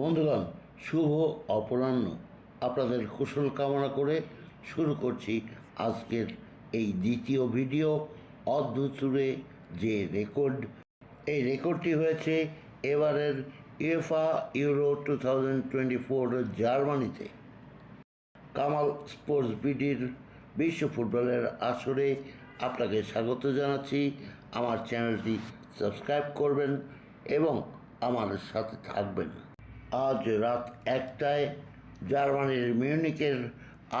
বন্ধুগণ, শুভ অপরাহ্ন। আপনাদের কুশল কামনা করে শুরু করছি আজকের এই দ্বিতীয় ভিডিও অদ্ভুত সুরে যে রেকর্ড। এই রেকর্ডটি হয়েছে এবারের UEFA Euro two thousand twenty জার্মানিতে। কামাল স্পোর্টস বিডির বিশ্ব ফুটবলের আসরে আপনাকে স্বাগত জানাচ্ছি। আমার চ্যানেলটি সাবস্ক্রাইব করবেন এবং আমার সাথে থাকবেন। আজ রাত একটায় জার্মানির মিউনিকের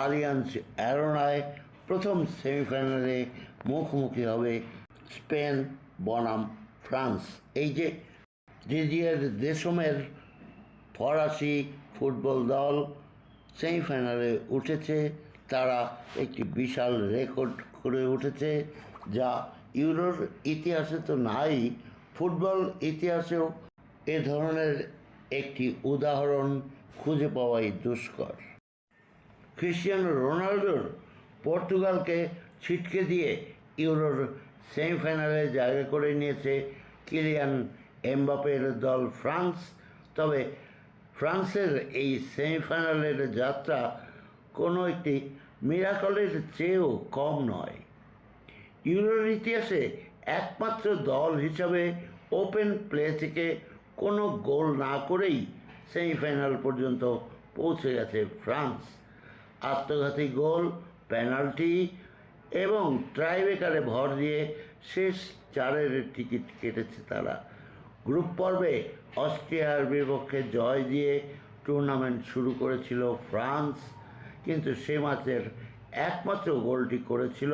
আলিয়ান্স অ্যারোনায় প্রথম সেমিফাইনালে মুখোমুখি হবে স্পেন, বনাম, ফ্রান্স। এই যে দিদিয়ের দেশমের ফরাসি ফুটবল দল সেমিফাইনালে উঠেছে, তারা একটি বিশাল রেকর্ড করে উঠেছে, যা ইউরোর ইতিহাসে তো নাই, ফুটবল ইতিহাসেও এ ধরনের একটি উদাহরণ খুঁজে পাওয়াই দুষ্কর। ক্রিশ্চিয়ানো রোনাল্ডোর পর্তুগালকে ছিটকে দিয়ে ইউরোর সেমিফাইনালে জায়গা করে নিয়েছে কিলিয়ান এমবাপের দল ফ্রান্স। তবে ফ্রান্সের এই সেমিফাইনালের যাত্রা কোনো একটি মিরাকলের চেয়েও কম নয়। ইউরোর ইতিহাসে একমাত্র দল হিসাবে ওপেন প্লে থেকে কোনো গোল না করেই সেমিফাইনাল পর্যন্ত পৌঁছে গেছে ফ্রান্স। আত্মঘাতী গোল, পেনাল্টি এবং ট্রাইবেকারে ভর দিয়ে শেষ চারের টিকিট কেটেছে তারা। গ্রুপ পর্বে অস্ট্রিয়ার বিপক্ষে জয় দিয়ে টুর্নামেন্ট শুরু করেছিল ফ্রান্স, কিন্তু সে ম্যাচের একমাত্র গোলটি করেছিল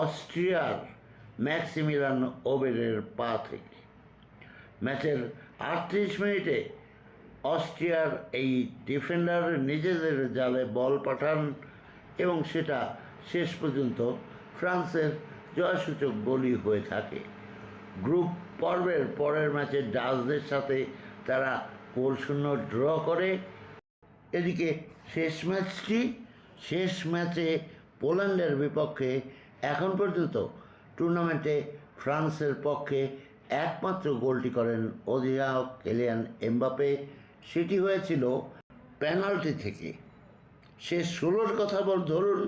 অস্ট্রিয়ার ম্যাক্সিমিলান ওবেরের পা থেকে। ম্যাচের আটত্রিশ মিনিটে অস্ট্রিয়ার এই ডিফেন্ডার নিজেদের জালে বল পাঠান এবং সেটা শেষ পর্যন্ত ফ্রান্সের জয়সূচক গোলই হয়ে থাকে। গ্রুপ পর্বের পরের ম্যাচে ডাচদের সাথে তারা শূন্য ড্র করে। এদিকে শেষ ম্যাচটি, শেষ ম্যাচে পোল্যান্ডের বিপক্ষে এখন পর্যন্ত টুর্নামেন্টে ফ্রান্সের পক্ষে একমাত্র গোলটি করেন অধিনায়ক কেলিয়ান এমবাপে সেটি হয়েছিল পেনাল্টি থেকে। শেষ ষোলোর কথা বল ধরুন,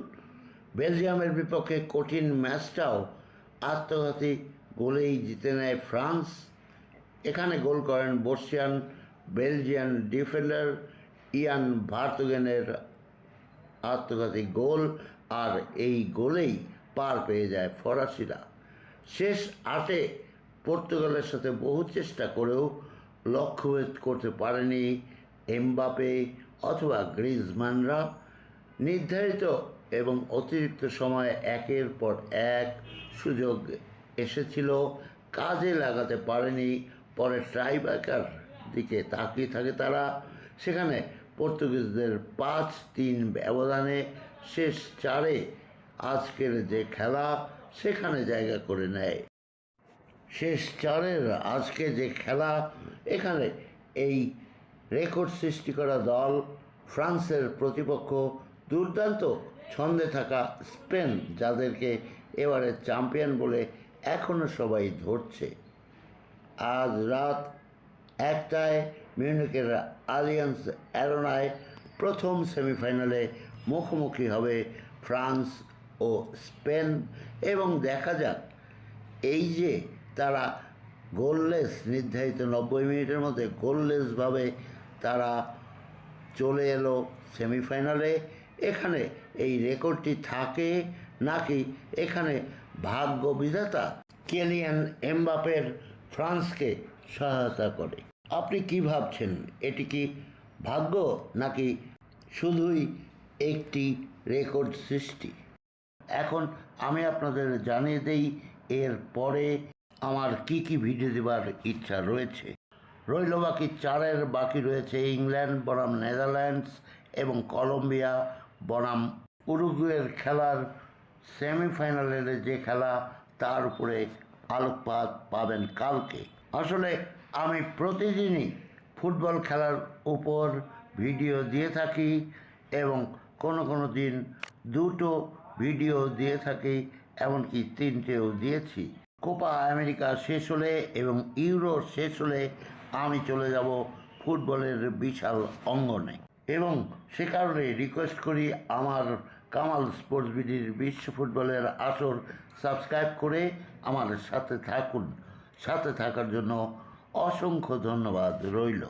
বেলজিয়ামের বিপক্ষে কঠিন ম্যাচটাও আত্মঘাতী গোলেই জিতে নেয় ফ্রান্স। এখানে গোল করেন বর্ষিয়ান বেলজিয়ান ডিফেন্ডার ইয়ান ভার্তগেনের আত্মঘাতী গোল, আর এই গোলেই পার পেয়ে যায় ফরাসিরা। শেষ আটে পর্তুগালের সাথে বহু চেষ্টা করেও লক্ষ্যভেদ করতে পারেনি এমবাপে অথবা গ্রিজম্যানরা নির্ধারিত এবং অতিরিক্ত সময়ে একের পর এক সুযোগ এসেছিল, কাজে লাগাতে পারেনি, পরে ট্রাইব্যাকার দিকে তাকিয়ে থাকে তারা। সেখানে পর্তুগিজদের পাঁচ তিন ব্যবধানে শেষ চারে আজকের যে খেলা, সেখানে জায়গা করে নেয়। শেষ চারের আজকে যে খেলা, এখানে এই রেকর্ড সৃষ্টি করা দল, ফ্রান্সের প্রতিপক্ষ, দুর্দান্ত ছন্দে থাকা স্পেন, যাদেরকে এবারে চ্যাম্পিয়ন বলে এখনও সবাই ধরছে। আজ রাত একটায় মিউনিকের আলিয়ান্স অ্যারোনায় প্রথম সেমিফাইনালে মুখোমুখি হবে ফ্রান্স ও স্পেন। এবং দেখা যাক, এই যে তারা গোললেস নির্ধারিত নব্বই মিনিটের মধ্যে গোললেসভাবে তারা চলে এলো সেমিফাইনালে। এখানে এই রেকর্ডটি থাকে নাকি এখানে ভাগ্য বিধাতা কেলিয়ান এমবাপের ফ্রান্সকে সহায়তা করে? আপনি কি ভাবছেন? এটি কি ভাগ্য নাকি শুধুই একটি রেকর্ড সৃষ্টি? এখন আমি আপনাদের জানিয়ে দেই, এর পরে আমার কি কি ভিডিও দেবার ইচ্ছা রয়েছে? রইল বাকি চারের, বাকি রয়েছে ইংল্যান্ড, বনাম নেদারল্যান্ডস এবং কলম্বিয়া, বনাম উরুগুয়ের খেলার সেমিফাইনালের যে খেলা, তার উপরে আলোকপাত পাবেন কালকে। আসলে আমি প্রতিদিনই ফুটবল খেলার উপর ভিডিও দিয়ে থাকি এবং কোনো কোনো দিন দুটো ভিডিও দিয়ে থাকি, এমনকি তিনটেও দিয়েছি। কোপা আমেরিকা শেষ হলে এবং ইউরো শেষ হলে আমি চলে যাব ফুটবলের বিশাল অঙ্গনে। এবং সে কারণে রিকোয়েস্ট করি আমার কামাল স্পোর্টস বিডির বিশ্ব ফুটবলের আসর সাবস্ক্রাইব করে আমার সাথে থাকুন। সাথে থাকার জন্য অসংখ্য ধন্যবাদ রইল।